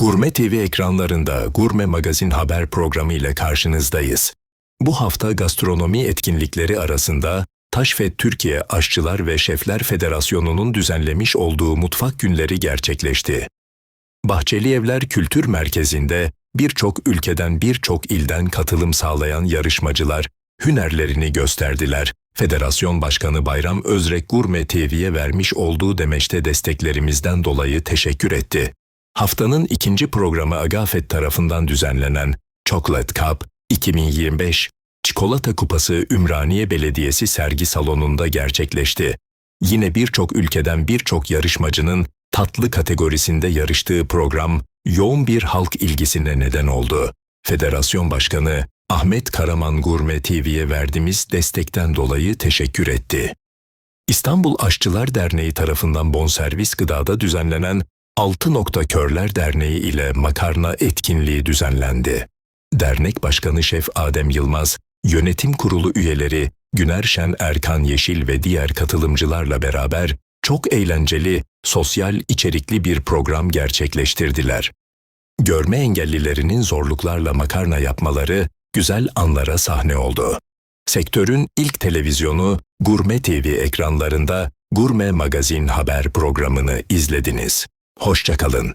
Gurme TV ekranlarında Gurme Magazin haber programı ile karşınızdayız. Bu hafta gastronomi etkinlikleri arasında Taşfet Türkiye Aşçılar ve Şefler Federasyonu'nun düzenlemiş olduğu mutfak günleri gerçekleşti. Bahçeli Evler Kültür Merkezi'nde birçok ülkeden birçok ilden katılım sağlayan yarışmacılar hünerlerini gösterdiler. Federasyon Başkanı Bayram Özrek Gurme TV'ye vermiş olduğu demeçte desteklerimizden dolayı teşekkür etti. Haftanın ikinci programı Agafet tarafından düzenlenen Chocolate Cup 2025 Çikolata Kupası Ümraniye Belediyesi sergi salonunda gerçekleşti. Yine birçok ülkeden birçok yarışmacının tatlı kategorisinde yarıştığı program yoğun bir halk ilgisine neden oldu. Federasyon Başkanı Ahmet Karaman Gurme TV'ye verdiğimiz destekten dolayı teşekkür etti. İstanbul Aşçılar Derneği tarafından bonservis gıdada düzenlenen Altı Nokta Körler Derneği ile makarna etkinliği düzenlendi. Dernek Başkanı Şef Adem Yılmaz, yönetim kurulu üyeleri Güner Şen Erkan Yeşil ve diğer katılımcılarla beraber çok eğlenceli, sosyal içerikli bir program gerçekleştirdiler. Görme engellilerinin zorluklarla makarna yapmaları güzel anlara sahne oldu. Sektörün ilk televizyonu Gurme TV ekranlarında Gurme Magazin haber programını izlediniz. Hoşçakalın.